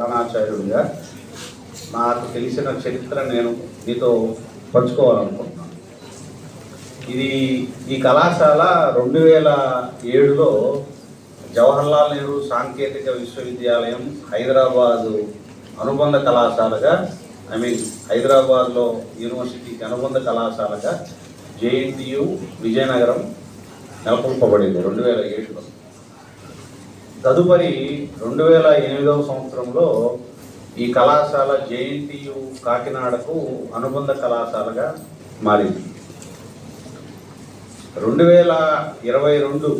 ప్రధానాచార్యుడిగా నాకు తెలిసిన చరిత్ర నేను మీతో పంచుకోవాలనుకుంటున్నాను. ఇది ఈ కళాశాల రెండు వేల ఏడులో జవహర్లాల్ నెహ్రూ సాంకేతిక విశ్వవిద్యాలయం హైదరాబాదు అనుబంధ కళాశాలగా ఐ మీన్ హైదరాబాద్లో యూనివర్సిటీకి అనుబంధ కళాశాలగా జేఎన్టీయు విజయనగరం నెలకొల్పబడింది రెండు వేల ఏడులో. తదుపరి రెండు వేల ఎనిమిదవ సంవత్సరంలో ఈ కళాశాల జేఎన్టీయు కాకినాడకు అనుబంధ కళాశాలగా మారింది. రెండు వేల ఇరవై రెండు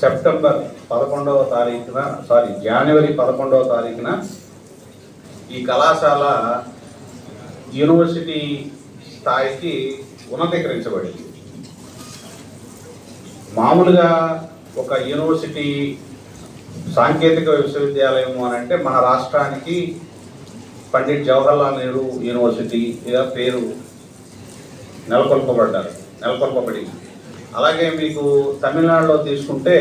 సెప్టెంబర్ పదకొండవ తారీఖున సారీ జనవరి పదకొండవ తారీఖున ఈ కళాశాల యూనివర్సిటీ స్థాయికి ఉన్నతీకరించబడింది. మామూలుగా ఒక యూనివర్సిటీ సాంకేతిక విశ్వవిద్యాలయం అని అంటే మన రాష్ట్రానికి పండిట్ జవహర్లాల్ నెహ్రూ యూనివర్సిటీ ఇలా పేరు నెలకొల్పబడ్డారు నెలకొల్పబడింది. అలాగే మీకు తమిళనాడులో తీసుకుంటే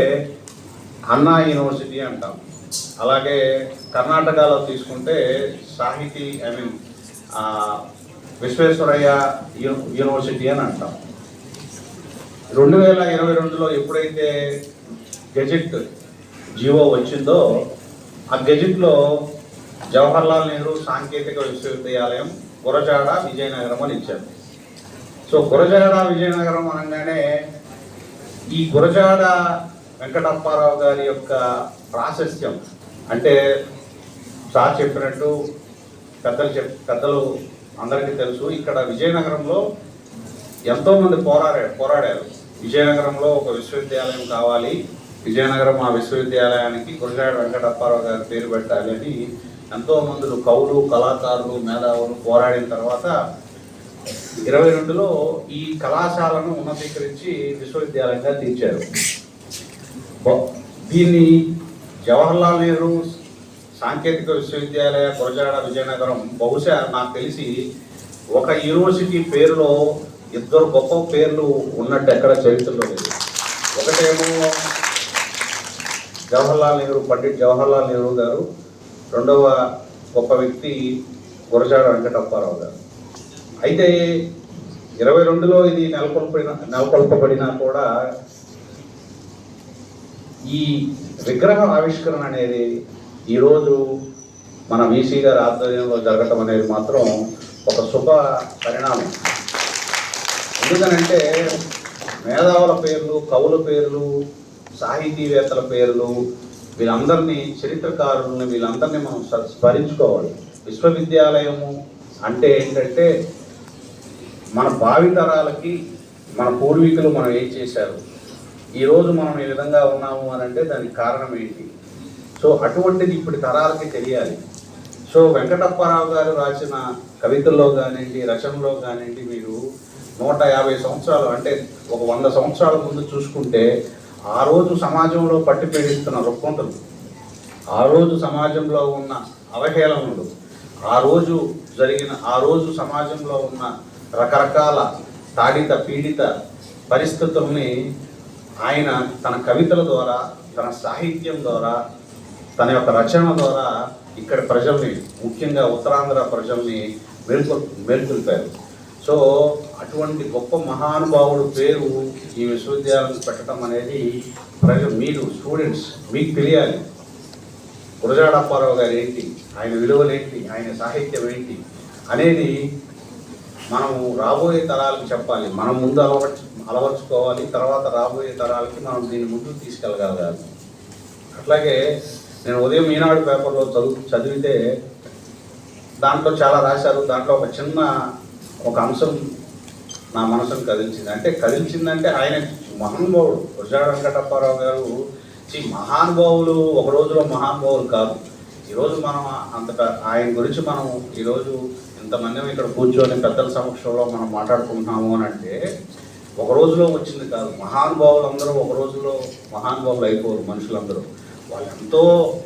అన్నా యూనివర్సిటీ అంటాం. అలాగే కర్ణాటకలో తీసుకుంటే సాహితీ ఐ మీన్ విశ్వేశ్వరయ్య యూనివర్సిటీ అని అంటాం. రెండు వేల ఇరవై రెండులో ఎప్పుడైతే గెజెట్ జీవో వచ్చిందో ఆ గెజెట్లో జవహర్లాల్ నెహ్రూ సాంకేతిక విశ్వవిద్యాలయం గురజాడ విజయనగరం అని ఇచ్చారు. సో గురజాడ విజయనగరం అనగానే ఈ గురజాడ వెంకటప్పారావు గారి యొక్క ప్రాశస్త్యం. అంటే సార్ చెప్పినట్టు పెద్దలు చెప్ పెద్దలు అందరికీ తెలుసు ఇక్కడ విజయనగరంలో ఎంతోమంది పోరాడారు పోరాడారు. విజయనగరంలో ఒక విశ్వవిద్యాలయం కావాలి విజయనగరం ఆ విశ్వవిద్యాలయానికి గురజాడ వెంకటప్పారావు గారి పేరు పెట్టాలి అని ఎంతో మందులు కవులు కళాకారులు మేధావులు పోరాడిన తర్వాత ఇరవై రెండులో ఈ కళాశాలను ఉన్నతీకరించి విశ్వవిద్యాలయంగా తీర్చారు. దీన్ని జవహర్లాల్ నెహ్రూ సాంకేతిక విశ్వవిద్యాలయ గురజాడ విజయనగరం బహుశా నాకు తెలిసి ఒక యూనివర్సిటీ పేరులో ఇద్దరు గొప్ప పేర్లు ఉన్నట్టు ఎక్కడ చరిత్రలో లేదు. ఒకటేమో జవహర్లాల్ నెహ్రూ పండిట్ జవహర్లాల్ నెహ్రూ గారు రెండవ గొప్ప వ్యక్తి గురజాడ వెంకటప్పారావు గారు. అయితే ఇరవై రెండులో ఇది నెలకొల్పిన నెలకొల్పబడినా కూడా ఈ విగ్రహ ఆవిష్కరణ అనేది ఈరోజు మన వీసీ గారి ఆధ్వర్యంలో జరగటం అనేది మాత్రం ఒక శుభ పరిణామం. ఎందుకనంటే మేధావుల పేర్లు కవుల పేర్లు సాహితీవేత్తల పేర్లు వీళ్ళందరినీ చరిత్రకారులను వీళ్ళందరినీ మనం స్మరించుకోవాలి. విశ్వవిద్యాలయము అంటే ఏంటంటే మన భావితరాలకి మన పూర్వీకులు మనం ఏం చేశారు? ఈరోజు మనం ఈ విధంగా ఉన్నాము అని అంటే దానికి కారణం ఏంటి? సో అటువంటిది ఇప్పుడు తరాలకి తెలియాలి. సో వెంకటప్పారావు గారు రాసిన కవితల్లో కానివ్వండి రచనలో కానివ్వండి మీరు నూట యాభై సంవత్సరాలు అంటే ఒక వంద సంవత్సరాల ముందు చూసుకుంటే ఆ రోజు సమాజంలో పట్టి పీడిస్తున్న రుక్కుంటలు ఆ రోజు సమాజంలో ఉన్న అవహేళనలు ఆ రోజు జరిగిన ఆ రోజు సమాజంలో ఉన్న రకరకాల తాడిత పీడిత పరిస్థితుల్ని ఆయన తన కవితల ద్వారా తన సాహిత్యం ద్వారా తన యొక్క రచన ద్వారా ఇక్కడ ప్రజల్ని ముఖ్యంగా ఉత్తరాంధ్ర ప్రజల్ని మేల్కొల్ మేల్కొల్పారు. సో అటువంటి గొప్ప మహానుభావుడు పేరు ఈ విశ్వవిద్యాలయం పెట్టడం అనేది ప్రజలు మీరు స్టూడెంట్స్ మీకు తెలియాలి. గురజాడప్పారావు గారు ఏంటి? ఆయన విలువలు ఏంటి? ఆయన సాహిత్యం ఏంటి? అనేది మనము రాబోయే తరాలకు చెప్పాలి. మనం ముందు అలవర్చు అలవర్చుకోవాలి. తర్వాత రాబోయే తరాలకి మనం దీన్ని ముందుకు తీసుకెళ్ళగలగాలి. అట్లాగే నేను ఉదయం ఈనాడు పేపర్లో చదువు చదివితే దాంట్లో చాలా రాశారు. దాంట్లో ఒక చిన్న ఒక అంశం నా మనసును కదిలించింది. అంటే కదిలించిందంటే ఆయన మహానుభావుడు. గురజాడ వెంకటప్పారావు గారు ఈ మహానుభావులు ఒక రోజులో మహానుభావులు కాదు. ఈరోజు మనం అంతటా ఆయన గురించి మనం ఈరోజు ఇంతమంది ఇక్కడ కూర్చొని పెద్దల సమక్షంలో మనం మాట్లాడుకుంటున్నాము అని అంటే ఒక రోజులో వచ్చింది కాదు. మహానుభావులు అందరూ ఒక రోజులో మహానుభావులు అయిపోరు మనుషులందరూ. వాళ్ళు ఎంతో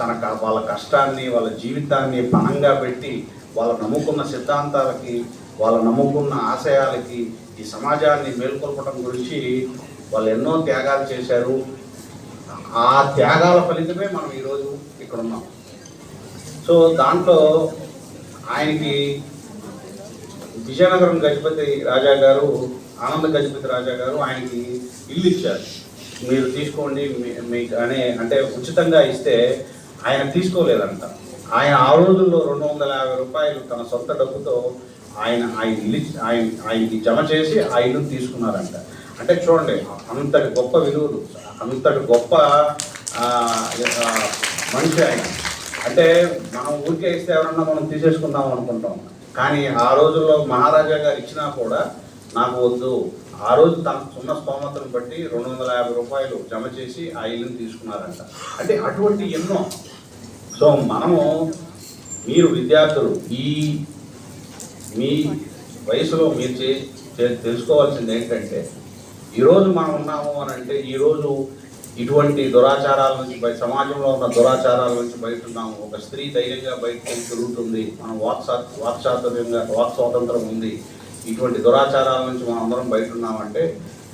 తన క- వాళ్ళ కష్టాన్ని వాళ్ళ జీవితాన్ని పణంగా పెట్టి వాళ్ళు నమ్ముకున్న సిద్ధాంతాలకి వాళ్ళు నమ్ముకున్న ఆశయాలకి ఈ సమాజాన్ని మేల్కొల్పడం గురించి వాళ్ళు ఎన్నో త్యాగాలు చేశారు. ఆ త్యాగాల ఫలితమే మనం ఈరోజు ఇక్కడ ఉన్నాం. సో దాంట్లో ఆయనకి విజయనగరం గజపతి రాజా గారు ఆనంద గజపతి రాజా గారు ఆయనకి ఇల్లు ఇచ్చారు. మీరు తీసుకోండి మీకు అనే అంటే ఉచితంగా ఇస్తే ఆయన తీసుకోలేదంట. ఆయన ఆ రోజుల్లో రెండు వందల యాభై రూపాయలు తన సొంత డబ్బుతో ఆయన ఆయన ఇల్లు ఆయన ఆయనకి జమ చేసి ఆ ఇల్లు తీసుకున్నారంట. అంటే చూడండి అంతటి గొప్ప విలువలు. అంతటి గొప్ప మనిషి ఆయన. అంటే మనం ఊరికే ఇస్తే ఎవరన్నా మనం తీసేసుకుందాం అనుకుంటాం. కానీ ఆ రోజుల్లో మహారాజా గారు ఇచ్చినా కూడా నాకు వద్దు. ఆ రోజు తనకు ఉన్న స్తోమతను బట్టి రెండు వందల యాభై రూపాయలు జమ చేసి ఆ ఇల్లుని తీసుకున్నారంట. అంటే అటువంటి ఎన్నో. సో మనము మీరు విద్యార్థులు ఈ మీ వయసులో మీరు చే- తెలుసుకోవాల్సింది ఏంటంటే ఈరోజు మనం ఉన్నాము అని అంటే ఈరోజు ఇటువంటి దురాచారాల నుంచి బయట సమాజంలో ఉన్న దురాచారాల నుంచి బయట ఉన్నాము ఒక స్త్రీ ధైర్యంగా బయటకు తిరుగుతుంది. మనం వాక్సా స్వా- వాక్ స్వాతంత్రం ఉంది. ఇటువంటి దురాచారాల నుంచి మనం అందరం బయట ఉన్నామంటే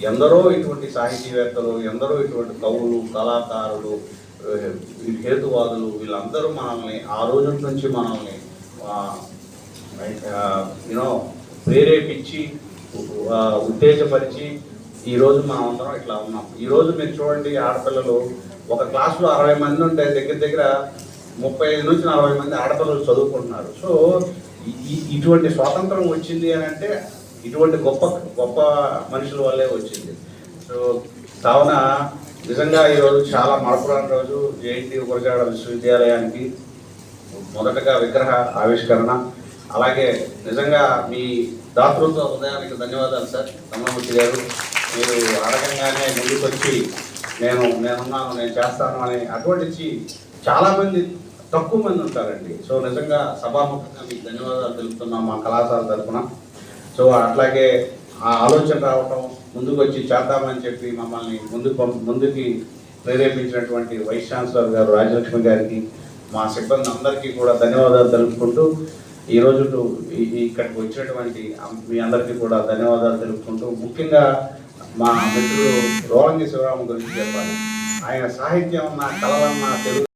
ఎందరో ఇటువంటి సాహితీవేత్తలు ఎందరో ఇటువంటి కవులు కళాకారులు హేతువాదులు వీళ్ళందరూ మనల్ని ఆ రోజు నుంచి మనల్ని యూనో uh, ప్రేరేపించి ఉత్తేజపరిచి ఈరోజు మనం అందరం ఇట్లా ఉన్నాం. ఈ రోజు మీరు చూడండి ఆడపిల్లలు ఒక క్లాస్లో అరవై మంది ఉంటే దగ్గర దగ్గర ముప్పై ఐదు నుంచి నలభై మంది ఆడపిల్లలు చదువుకుంటున్నారు. సో ఈ- ఇటువంటి స్వాతంత్రం వచ్చింది అని అంటే ఇటువంటి గొప్ప గొప్ప మనుషుల వల్లే వచ్చింది. సో కావున నిజంగా ఈరోజు చాలా మరపురాని రోజు. జేఎన్టీ గురజాడ విశ్వవిద్యాలయానికి మొదటగా విగ్రహ ఆవిష్కరణ అలాగే నిజంగా మీ దాతృత్వ హృదయానికి ధన్యవాదాలు సార్. రమణమూర్తి గారు. మీరు అడగంగానే ముందుకు వచ్చి నేను నేనున్నాను నేను చేస్తాను అని అటువంటి చాలామంది తక్కువ మంది ఉంటారండి. సో నిజంగా సభాముఖంగా మీకు ధన్యవాదాలు తెలుపుతున్నాం మా కళాశాల తరఫున. సో అట్లాగే ఆ ఆలోచన రావటం ముందుకు వచ్చి చేద్దామని చెప్పి మమ్మల్ని ముందుకు ముందుకి ప్రేరేపించినటువంటి వైస్ ఛాన్సలర్ గారు రాజలక్ష్మి గారికి మా సిబ్బంది అందరికీ కూడా ధన్యవాదాలు తెలుపుకుంటూ ఈ రోజు ఇక్కడికి వచ్చినటువంటి మీ అందరికీ కూడా ధన్యవాదాలు తెలుపుకుంటూ ముఖ్యంగా మా మిత్రుడు రోలంగి శివరామ గురించి చెప్పాలి. ఆయన సాహిత్యం నా కలవన్న తెలుగు